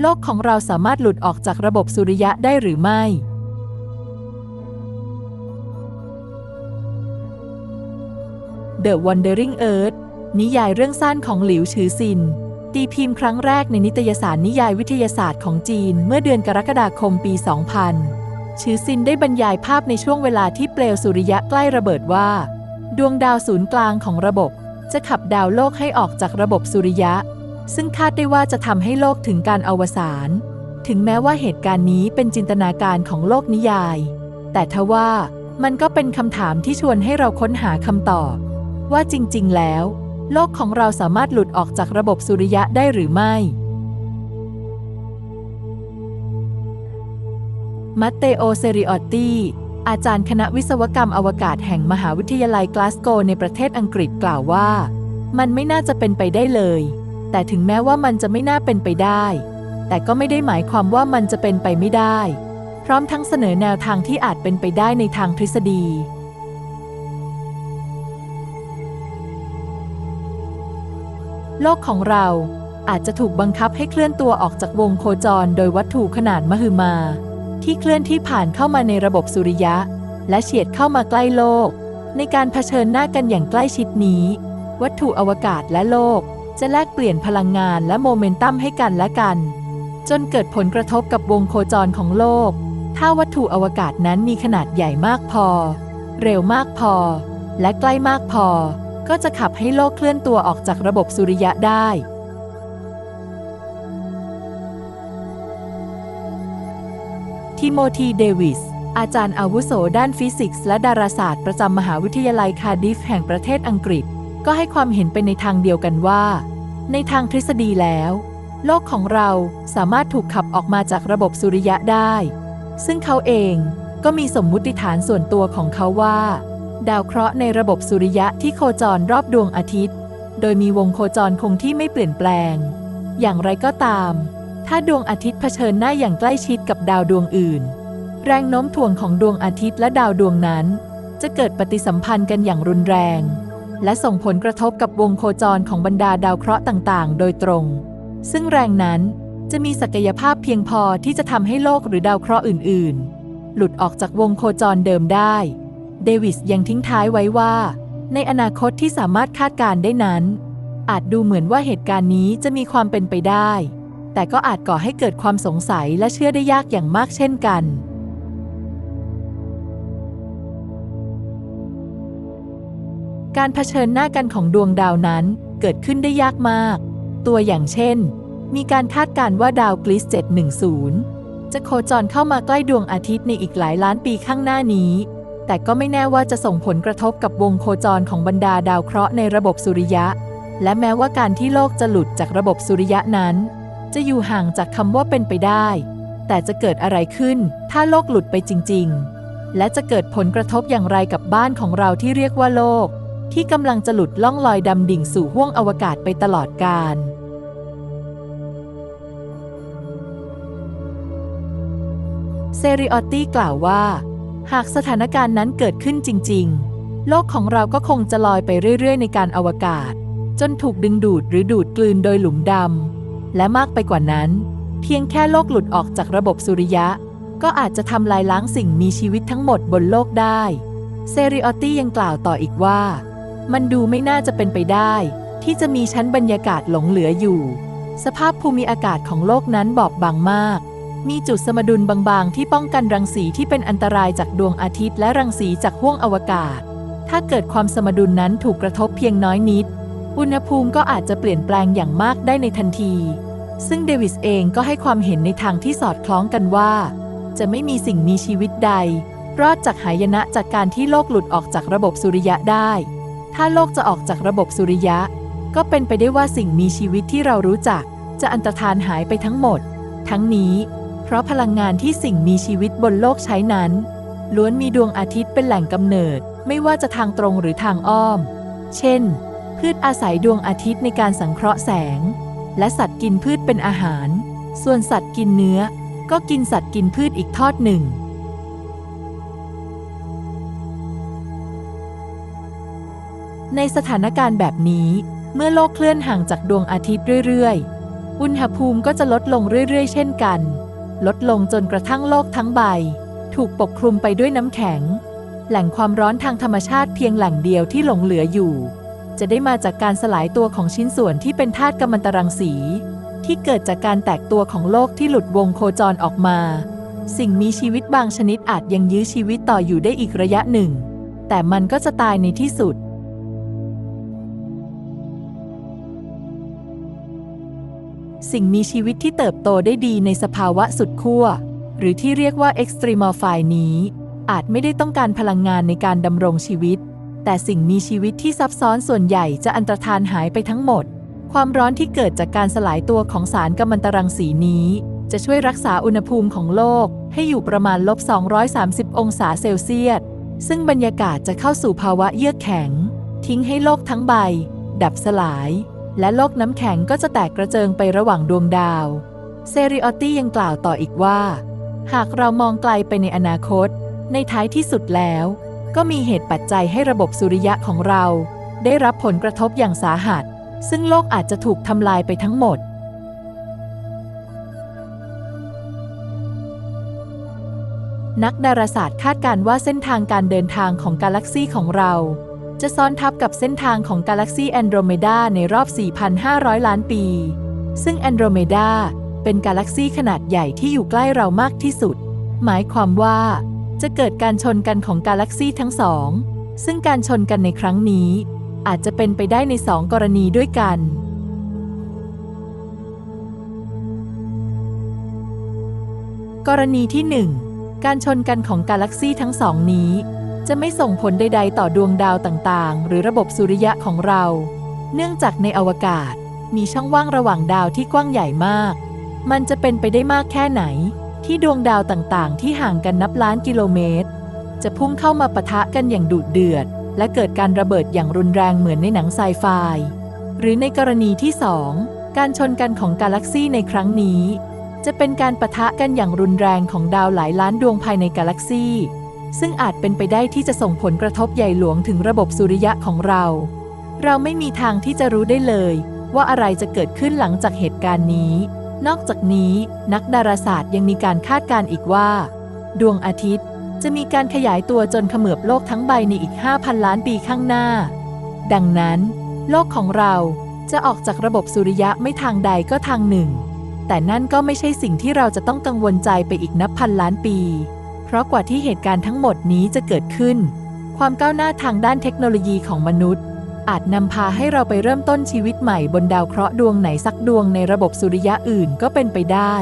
โลกของเราสามารถหลุดออกจากระบบสุริยะได้หรือไม่ The Wandering Earth นิยายเรื่องสั้นของหลิวฉือซิน ตีพิมพ์ครั้งแรกในนิตยสารนิยายวิทยาศาสตร์ของจีนเมื่อเดือนกรกฎาคมปี 2000ฉือซินได้บรรยายภาพในช่วงเวลาที่เปลวสุริยะใกล้ระเบิดว่า ดวงดาวศูนย์กลางของระบบ จะขับดาวโลกให้ออกจากระบบสุริยะ ซึ่งคาดได้ว่าจะทำให้โลกถึงการอวสาน ถึงแม้ว่าเหตุการณ์นี้เป็นจินตนาการของโลกนิยาย แต่ทว่ามันก็เป็นคำถามที่ชวนให้เราค้นหาคำตอบ ว่าจริง ๆ แล้ว โลกของเราสามารถหลุดออกจากระบบสุริยะได้หรือไม่ มัตเตโอเซริออตตีอาจารย์คณะวิศวกรรมอวกาศแห่งมหาวิทยาลัยกลาสโกในประเทศอังกฤษกล่าวว่า มันไม่น่าจะเป็นไปได้เลย แต่ถึงแม้ว่ามันจะไม่น่าเป็นไปได้ แต่ก็ไม่ได้หมายความว่ามันจะเป็นไปไม่ได้ พร้อมทั้งเสนอแนวทางที่อาจเป็นไปได้ในทางทฤษฎี โลกของเราอาจจะถูกบังคับให้เคลื่อนตัวออกจากวงโคจรโดยวัตถุขนาดมหึมา ที่เคลื่อนที่ผ่านเข้ามาในระบบสุริยะ และเฉียดเข้ามาใกล้โลก ในการเผชิญหน้ากันอย่างใกล้ชิดนี้ วัตถุอวกาศและโลก จะแลกเปลี่ยนพลังงานและโมเมนตัมให้กันและกัน จนเกิดผลกระทบกับวงโคจรของโลก ถ้าวัตถุอวกาศนั้นมีขนาดใหญ่มากพอ เร็วมากพอ และใกล้มากพอ ก็จะขับให้โลกเคลื่อนตัวออกจากระบบสุริยะได้ทิโมธี เดวิส อาจารย์อาวุโสด้านฟิสิกส์และดาราศาสตร์ประจำมหาวิทยาลัยคาร์ดิฟแห่งประเทศอังกฤษ ก็ให้ความเห็นไปในทางเดียวกันว่า ในทางทฤษฎีแล้ว โลกของเราสามารถถูกขับออกมาจากระบบสุริยะได้ ซึ่งเขาเองก็มีสมมุติฐานส่วนตัวของเขาว่า ดาวเคราะห์ในระบบสุริยะที่โคจรรอบดวงอาทิตย์ โดยมีวงโคจรคงที่ไม่เปลี่ยนแปลง อย่างไรก็ตาม ถ้าดวงอาทิตย์เผชิญหน้าอย่างใกล้ชิดกับดาวดวงอื่น แรงโน้มถ่วงของดวงอาทิตย์และดาวดวงนั้น จะเกิดปฏิสัมพันธ์กันอย่างรุนแรง และส่งผลกระทบกับวงโคจรของบรรดาดาวเคราะห์ต่าง ๆ โดยตรง ซึ่งแรงนั้นจะมีศักยภาพเพียงพอที่จะทำให้โลกหรือดาวเคราะห์อื่น ๆ หลุดออกจากวงโคจรเดิมได้ เดวิสยังทิ้งท้ายไว้ว่า ในอนาคตที่สามารถคาดการณ์ได้นั้น อาจดูเหมือนว่าเหตุการณ์นี้จะมีความเป็นไปได้ แต่ก็อาจก่อให้เกิดความสงสัยและเชื่อได้ยากอย่างมากเช่นกัน การเผชิญหน้ากันของดวงดาวนั้นเกิดขึ้นได้ยากมาก ตัวอย่างเช่น มีการคาดการณ์ว่าดาวกลิส 710 จะโคจรเข้ามาใกล้ดวงอาทิตย์ในอีกหลายล้านปีข้างหน้านี้ แต่ก็ไม่แน่ว่าจะส่งผลกระทบกับวงโคจรของบรรดาดาวเคราะห์ในระบบสุริยะ และแม้ว่าการที่โลกจะหลุดจากระบบสุริยะนั้น จะอยู่ห่างจากคำว่าเป็นไปได้ แต่จะเกิดอะไรขึ้น ถ้าโลกหลุดไปจริง ๆ และจะเกิดผลกระทบอย่างไรกับบ้านของเราที่เรียกว่าโลก ที่กำลังจะหลุดล่องลอยดำดิ่งสู่ห้วงอวกาศไปตลอดกาลเซริออตตี้กล่าวว่า หากสถานการณ์นั้นเกิดขึ้นจริง ๆ โลกของเราก็คงจะลอยไปเรื่อย ๆ ในการอวกาศ จนถูกดึงดูดหรือดูดกลืนโดยหลุมดำ และมากไปกว่านั้น เพียงแค่โลกหลุดออกจากระบบสุริยะ ก็อาจจะทำลายล้างสิ่งมีชีวิตทั้งหมดบนโลกได้ เซริออตตี้ยังกล่าวต่ออีกว่า มันดูไม่น่าจะเป็นไปได้ ที่จะมีชั้นบรรยากาศหลงเหลืออยู่ สภาพภูมิอากาศของโลกนั้นบอบบางมาก มีจุดสมดุลบางๆ ที่ป้องกันรังสีที่เป็นอันตรายจากดวงอาทิตย์และรังสีจากห้วงอวกาศ ถ้าเกิดความสมดุลนั้นถูกกระทบเพียงน้อยนิด อุณหภูมิก็อาจจะเปลี่ยนแปลงอย่างมากได้ในทันที ซึ่งเดวิสเองก็ให้ความเห็นในทางที่สอดคล้องกันว่า จะไม่มีสิ่งมีชีวิตใด รอดจากหายนะจากการที่โลกหลุดออกจากระบบสุริยะได้ ถ้าโลกจะออกจากระบบสุริยะ ก็เป็นไปได้ว่าสิ่งมีชีวิตที่เรารู้จัก จะอันตรธานหายไปทั้งหมด ทั้งนี้ เพราะพลังงานที่สิ่งมีชีวิตบนโลกใช้นั้น ล้วนมีดวงอาทิตย์เป็นแหล่งกำเนิด ไม่ว่าจะทางตรงหรือทางอ้อม เช่น พืชอาศัยดวงอาทิตย์ในการสังเคราะห์แสง และสัตว์กินพืชเป็นอาหาร ส่วนสัตว์กินเนื้อ ก็กินสัตว์กินพืชอีกทอดหนึ่ง ในสถานการณ์แบบนี้ เมื่อโลกเคลื่อนห่างจากดวงอาทิตย์เรื่อยๆ อุณหภูมิก็จะลดลงเรื่อยๆ เช่นกัน ลดลงจนกระทั่งโลกทั้งใบ ถูกปกคลุมไปด้วยน้ำแข็ง แหล่งความร้อนทางธรรมชาติเพียงแหล่งเดียวที่หลงเหลืออยู่ จะได้มาจากการสลายตัวของชิ้นส่วนที่เป็นธาตุกัมมันตรังสี ที่เกิดจากการแตกตัวของโลกที่หลุดวงโคจรออกมา สิ่งมีชีวิตบางชนิดอาจยังยื้อชีวิตต่ออยู่ได้อีกระยะหนึ่ง แต่มันก็จะตายในที่สุด สิ่งมีชีวิตที่เติบโตได้ดีในสภาวะสุดขั้ว หรือที่เรียกว่า extremophile นี้ อาจไม่ได้ต้องการพลังงานในการดำรงชีวิต แต่สิ่งมีชีวิตที่ซับซ้อนส่วนใหญ่จะอันตรธานหายไปทั้งหมด ความร้อนที่เกิดจากการสลายตัวของสารกัมมันตรังสีนี้ จะช่วยรักษาอุณหภูมิของโลก ให้อยู่ประมาณลบ 230 องศาเซลเซียส ซึ่งบรรยากาศจะเข้าสู่ภาวะเยือกแข็ง ทิ้งให้โลกทั้งใบ ดับสลาย และโลกน้ำแข็งก็จะแตกกระเจิงไประหว่างดวงดาว เซริออตตี้ยังกล่าวต่ออีกว่า หากเรามองไกลไปในอนาคต ในท้ายที่สุดแล้ว ก็มีเหตุปัจจัยให้ระบบสุริยะของเรา ได้รับผลกระทบอย่างสาหัส ซึ่งโลกอาจจะถูกทำลายไปทั้งหมดนักดาราศาสตร์คาดการณ์ว่าเส้นทางการเดินทางของกาแล็กซีของเรา จะซ้อนทับกับเส้นทางของกาแล็กซีแอนโดรเมดาในรอบ 4,500 ล้านปี ซึ่งแอนโดรเมดาเป็นกาแล็กซีขนาดใหญ่ที่อยู่ใกล้เรามากที่สุด หมายความว่า จะเกิดการชนกันของกาแล็กซีทั้งสอง ซึ่งการชนกันในครั้งนี้ อาจจะเป็นไปได้ในสองกรณีด้วยกันกรณีที่ 1 การชนกันของกาแล็กซีทั้งสองนี้ จะไม่ส่งผลใด ๆ ต่อดวงดาวต่างๆ หรือระบบสุริยะของเรา เนื่องจากในอวกาศมีช่องว่างระหว่างดาวที่กว้างใหญ่มาก มันจะเป็นไปได้มากแค่ไหน ที่ดวงดาวต่างๆ ที่ห่างกันนับล้านกิโลเมตร จะพุ่งเข้ามาปะทะกันอย่างดุเดือด และเกิดการระเบิดอย่างรุนแรงเหมือนในหนังไซไฟ หรือในกรณีที่2การชนกันของกาแล็กซีในครั้งนี้ จะเป็นการปะทะกันอย่างรุนแรงของดาวหลายล้านดวงภายในกาแล็กซี ซึ่งอาจเป็นไปได้ที่จะส่งผลกระทบใหญ่หลวงถึงระบบสุริยะของเรา เราไม่มีทางที่จะรู้ได้เลย ว่าอะไรจะเกิดขึ้นหลังจากเหตุการณ์นี้ นอกจากนี้นักดาราศาสตร์ยังมีการคาดการณ์อีกว่า ดวงอาทิตย์จะมีการขยายตัวจนเขมือบโลกทั้งใบในอีก 5,000 ล้านปีข้างหน้า ดังนั้น โลกของเราจะออกจากระบบสุริยะไม่ทางใดก็ทางหนึ่ง แต่นั่นก็ไม่ใช่สิ่งที่เราจะต้องกังวลใจไปอีกนับพันล้านปี เพราะกว่าที่เหตุการณ์ทั้งหมดนี้จะเกิดขึ้น ความก้าวหน้าทางด้านเทคโนโลยีของมนุษย์ อาจนำพาให้เราไปเริ่มต้นชีวิตใหม่บนดาวเคราะห์ดวงไหนสักดวงในระบบสุริยะอื่นก็เป็นไปได้